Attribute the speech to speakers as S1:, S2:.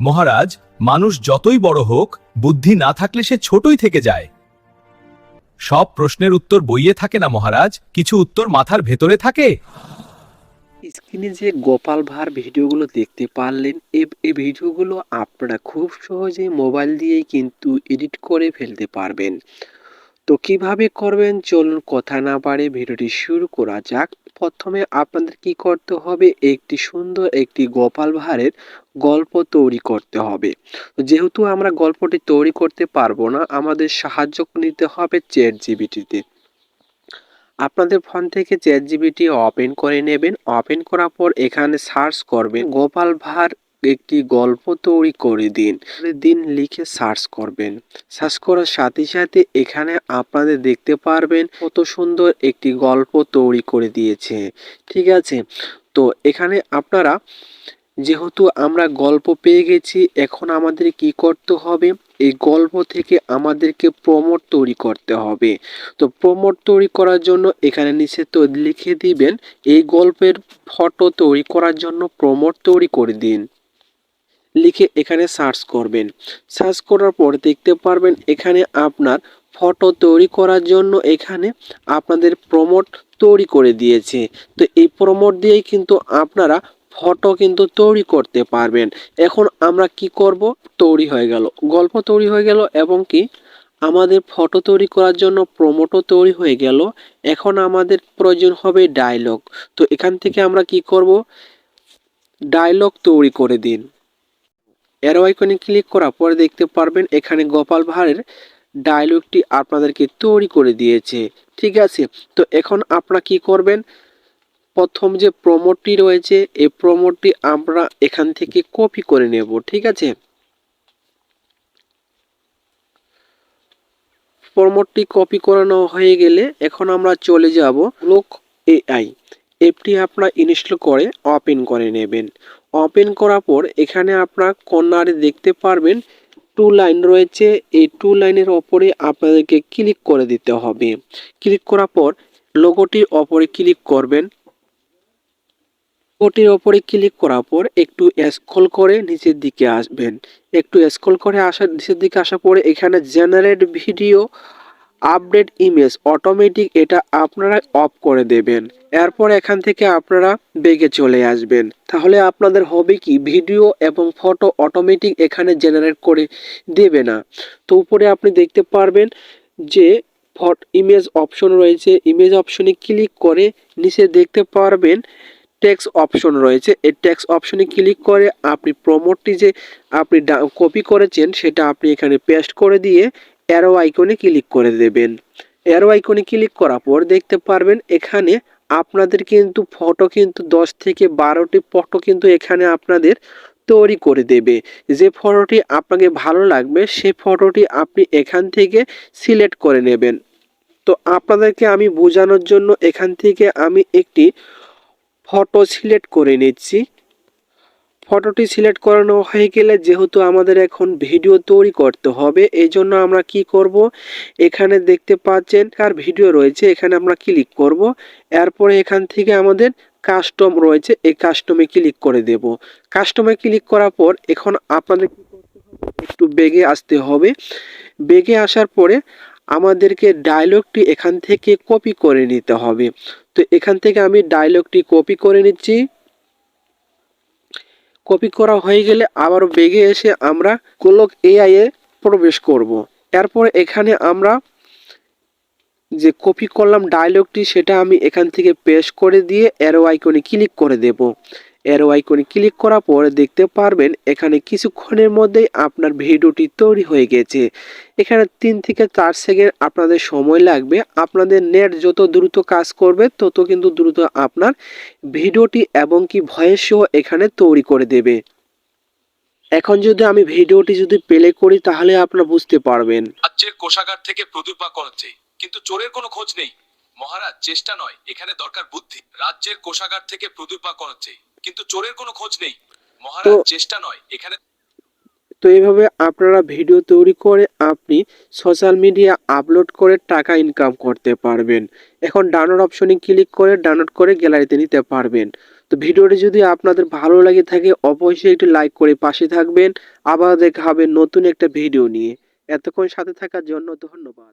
S1: মহারাজ, মানুষ যতই বড় হোক, বুদ্ধি না থাকলে সে ছোটই থেকে যায়। সব প্রশ্নের উত্তর বইয়ে থাকে না মহারাজ, কিছু উত্তর মাথার ভেতরে থাকে।
S2: স্ক্রিনে যে গোপাল ভাঁড় ভিডিওগুলো দেখতে পারলেন এই ভিডিওগুলো আপনারা খুব সহজে মোবাইল দিয়েই কিন্তু এডিট করে ফেলতে পারবেন। তো কীভাবে করবেন? চলুন কথা না পারে ভিডিওটি শুরু করা যাক। প্রথমে আপনাদের কি করতে হবে? একটি সুন্দর একটি গোপাল ভাঁড়ের গল্প তৈরি করতে হবে। যেহেতু আমরা গল্পটি তৈরি করতে পারব না, আমাদের সাহায্য নিতে হবে চ্যাট জিবিটিতে আপনাদের ফোন থেকে চ্যাট জিবিটি ওপেন করে নেবেন। ওপেন করার পর এখানে সার্চ করবেন গোপাল ভাঁড় একটি গল্প তৈরি করে দিন। দিন লিখে সার্চ করবেন। সার্চ করার সাথে সাথে এখানে আপনাদের দেখতে পারবেন কত সুন্দর একটি গল্প তৈরি করে দিয়েছে। ঠিক আছে? তো এখানে আপনারা, যেহেতু আমরা গল্প পেয়ে গেছি, এখন আমাদের কি করতে হবে? এই গল্প থেকে আমাদেরকে প্রমোট তৈরি করতে হবে। তো প্রমোট তৈরি করার জন্য এখানে নিচে তো লিখে দিবেন, এই গল্পের ফটো তৈরি করার জন্য প্রমোট তৈরি করে দিন। লিখে এখানে সার্চ করবেন। সার্চ করার পর দেখতে পারবেন এখানে আপনার ফটো তৈরি করার জন্য এখানে আপনাদের প্রমোট তৈরি করে দিয়েছে। তো এই প্রমোট দিয়েই কিন্তু আপনারা ফটো কিন্তু তৈরি করতে পারবেন। এখন আমরা কি করব? তৈরি হয়ে গেল। গল্প তৈরি হয়ে গেল এবং কি? আমাদের ফটো তৈরি করার জন্য প্রমোটও তৈরি হয়ে গেল। এখন আমাদের প্রয়োজন হবে ডায়লগ তো এখান থেকে আমরা কি করব? ডায়লগ তৈরি করে দিন। এরো আইকনে ক্লিক করার পরে দেখতে পারবেন এখানে গোপাল ভাঁড়ের ডায়লগটি আপনাদেরকে তৈরি করে দিয়েছে। ঠিক আছে? তো এখন আপনারা কি করবেন? প্রথম যে প্রমোটটি রয়েছে, এই প্রমোটটি আমরা এখান থেকে কপি করে নেব। ঠিক আছে? প্রমোটটি কপি করানো হয়ে গেলে এখন আমরা চলে যাব লোক এআই অ্যাপটি আপনারা ইনস্টল করে ওপেন করে নেবেন। ওপেন করার পর এখানে আপনারা কর্নারে দেখতে পারবেন টু লাইন রয়েছে। এই টু লাইনের ওপরে আপনাদেরকে ক্লিক করে দিতে হবে। ক্লিক করার পর লোগোটির ওপরে ক্লিক করবেন। লোগোটির ওপরে ক্লিক করার পর একটু স্ক্রল করে নিচের দিকে আসবেন। একটু স্ক্রল করে আসার নিচের দিকে আসার পরে এখানে generate video update image automatic এটা আপনারা অফ করে দেবেন। এরপর এখান থেকে আপনারা বেগে চলে আসবেন। তাহলে আপনাদের হবে কি, ভিডিও এবং ফটো অটোমেটিক এখানে জেনারেট করে দেবে না। তো উপরে আপনি দেখতে পারবেন যে ফট ইমেজ অপশন রয়েছে। ইমেজ অপশনে ক্লিক করে নিচে দেখতে পারবেন টেক্স অপশন রয়েছে। এই টেক্স অপশনে ক্লিক করে আপনি প্রমোটটি যে আপনি কপি করেছেন, সেটা আপনি এখানে পেস্ট করে দিয়ে অ্যারো আইকনে ক্লিক করে দেবেন। অ্যারো আইকনে ক্লিক করার পর দেখতে পারবেন এখানে আপনাদের কিন্তু ফটো কিন্তু দশ থেকে বারোটি ফটো কিন্তু এখানে আপনাদের তৈরি করে দেবে। যে ফটোটি আপনাকে ভালো লাগবে সেই ফটোটি আপনি এখান থেকে সিলেক্ট করে নেবেন। তো আপনাদেরকে আমি বোঝানোর জন্য এখান থেকে আমি একটি ফটো সিলেক্ট করে নিচ্ছি। ফটোটি সিলেক্ট করানো হয়ে গেলে যেহেতু আমাদের এখন ভিডিও তৈরি করতে হবে এই জন্য আমরা কি করব? এখানে দেখতে পাচ্ছেন কার ভিডিও রয়েছে, এখানে আমরা ক্লিক করব। এরপরে এখান থেকে আমাদের কাস্টম রয়েছে, এই কাস্টমে ক্লিক করে দেব। কাস্টমে ক্লিক করার পর এখন আপনাদের একটু বেগে আসতে হবে। বেগে আসার পরে আমাদেরকে ডায়লগটি এখান থেকে কপি করে নিতে হবে। তো এখান থেকে আমি ডায়লগটি কপি করে নিচ্ছি। কপি করা হয়ে গেলে আবার বেগে এসে আমরা কোলক এআই এ প্রবেশ করব। এরপর এখানে আমরা যে কপি করলাম ডায়লগটি সেটা আমি এখান থেকে পেশ করে দিয়ে অ্যারো আইকনে ক্লিক করে দেব। অ্যারো আইকনে ক্লিক করার পর দেখতে পারবেন এখানে কিছুক্ষণের মধ্যেই আপনার ভিডিওটি তৈরি হয়ে গেছে। এখানে তিন থেকে চার সেকেন্ড আপনাদের সময় লাগবে। আপনাদের নেট যত দ্রুত কাজ করবে, তত কিন্তু দ্রুত আপনার ভিডিওটি এবং কি ভয়েসও এখানে তৈরি করে দেবে। এখন যদি আমি ভিডিওটি যদি প্লে করি, তাহলে আপনারা বুঝতে পারবেন।
S1: রাজ্যের কোষাগার থেকে প্রদীপ বা করাচ্ছে কিন্তু চোরের কোনো খোঁজ নেই। মহারাজ, চেষ্টা নয়, এখানে দরকার বুদ্ধি। রাজ্যের কোষাগার থেকে প্রদীপ বা করাচ্ছে কিন্তু চোরের কোনো খোঁজ নেই। মহারাজ চেষ্টা নয়। এখানে
S2: তো এইভাবে আপনারা ভিডিও তৈরি করে আপনি সোশ্যাল মিডিয়া আপলোড করে টাকা ইনকাম করতে পারবেন। এখন ডাউনলোড অপশনে ক্লিক করে ডাউনলোড করে গ্যালারিতে নিতে পারবেন। তো ভিডিওটি যদি আপনাদের ভালো লাগে থাকে অবশ্যই একটি লাইক করে পাশে থাকবেন। আবার দেখা হবে নতুন একটা ভিডিও নিয়ে। এতক্ষণ সাথে থাকার জন্য ধন্যবাদ।